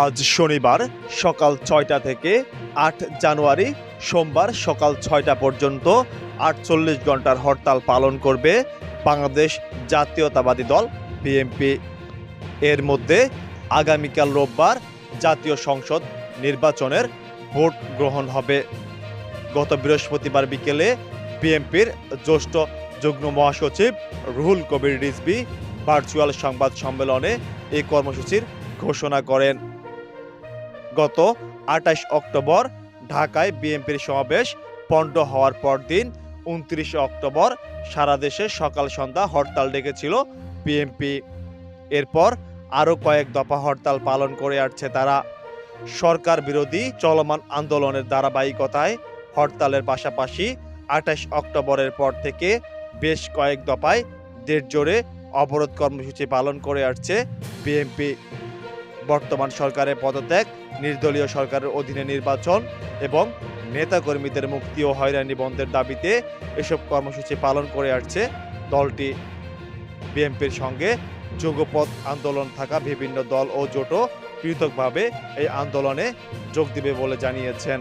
আজ শনিবার সকাল ছয়টা থেকে আট জানুয়ারি, সোমবার সকাল ছয়টা পর্যন্ত আটচল্লিশ ঘণ্টার হরতাল পালন করবে বাংলাদেশ জাতীয়তাবাদী দল, বিএনপি। এর মধ্যে আগামীকাল রোববার জাতীয় সংসদ নির্বাচনের ভোট গ্রহণ হবে। গত বৃহস্পতিবার বিকেলে বিএনপির জ্যেষ্ঠ যুগ্ম মহাসচিব রুহুল কবির রিজভি ভার্চুয়াল সংবাদ সম্মেলনে এই কর্মসূচির ঘোষণা করেন। গত আঠাশ অক্টোবর ঢাকায় বিএনপির সমাবেশ পণ্ড হওয়ার পর দিন উনত্রিশে অক্টোবর সারা দেশে সকাল সন্ধ্যা হরতাল ডেকেছিল বিএনপি। এরপর আরও কয়েক দফা হরতাল পালন করে আসছে তারা। সরকার বিরোধী চলমান আন্দোলনের ধারাবাহিকতায় হরতালের পাশাপাশি আঠাশ অক্টোবরের পর থেকে বেশ কয়েক দফায় দেড় জোরে অবরোধ কর্মসূচি পালন করে আসছে বিএনপি। বর্তমান সরকারের পদত্যাগ, নির্দলীয় সরকারের অধীনে নির্বাচন এবং নেতাকর্মীদের মুক্তি ও হয়রানি বন্ধের দাবিতে এসব কর্মসূচি পালন করে আসছে দলটি। বিএনপির সঙ্গে যুগপথ আন্দোলন থাকা বিভিন্ন দল ও জোটও পৃথকভাবে এই আন্দোলনে যোগ দিবে বলে জানিয়েছেন।